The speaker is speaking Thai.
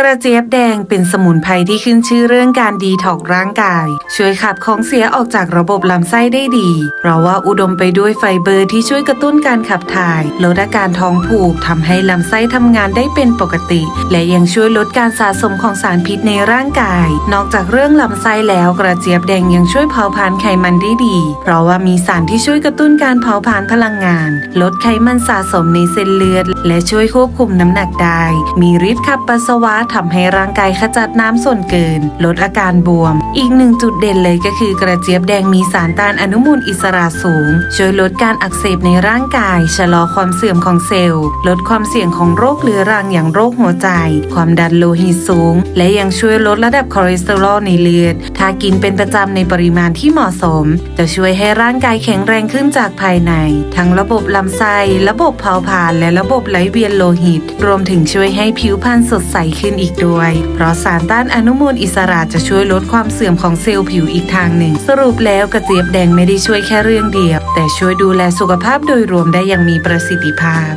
กระเจี๊ยบแดงเป็นสมุนไพรที่ขึ้นชื่อเรื่องการดีท็อกร่างกาย ช่วยขับของเสียออกจากระบบลำไส้ได้ดี เพราะว่าอุดมไปด้วยไฟเบอร์ที่ช่วยกระตุ้นการขับถ่ายลดอาการท้องผูกทำให้ลำไส้ทำงานได้เป็นปกติ และยังช่วยลดการสะสมของสารพิษในร่างกาย นอกจากเรื่องลำไส้แล้วกระเจี๊ยบแดงยังช่วยเผาผลาญไขมันได้ดี เพราะว่ามีสารที่ช่วยกระตุ้นการเผาผลาญพลังงาน ลดไขมันสะสมในเส้นเลือด และช่วยควบคุมน้ำหนักได้ มีฤทธิ์ขับปัสสาวะทำให้ร่างกายขจัดน้ำส่วนเกิน ลดอาการบวม อีกหนึ่งจุดเด่นเลยก็คือกระเจี๊ยบแดงมีสารต้านอนุมูลอิสระสูง ช่วยลดการอักเสบในร่างกาย ชะลอความเสื่อมของเซลล์ ลดความเสี่ยงของโรคเรื้อรังอย่างโรคหัวใจ ความดันโลหิตสูง และยังช่วยลดระดับคอเลสเตอรอลในเลือด ถ้ากินเป็นประจำในปริมาณที่เหมาะสม จะช่วยให้ร่างกายแข็งแรงขึ้นจากภายใน ทั้งระบบลำไส้ ระบบเผาผลาญและระบบไหลเวียนโลหิต รวมถึงช่วยให้ผิวพรรณสดใสขึ้นอีกด้วย เพราะสารต้านอนุมูลอิสระจะช่วยลดความเสื่อมของเซลล์ผิวอีกทางหนึ่ง สรุปแล้วกระเจี๊ยบแดงไม่ได้ช่วยแค่เรื่องเดียว แต่ช่วยดูแลสุขภาพโดยรวมได้อย่างมีประสิทธิภาพ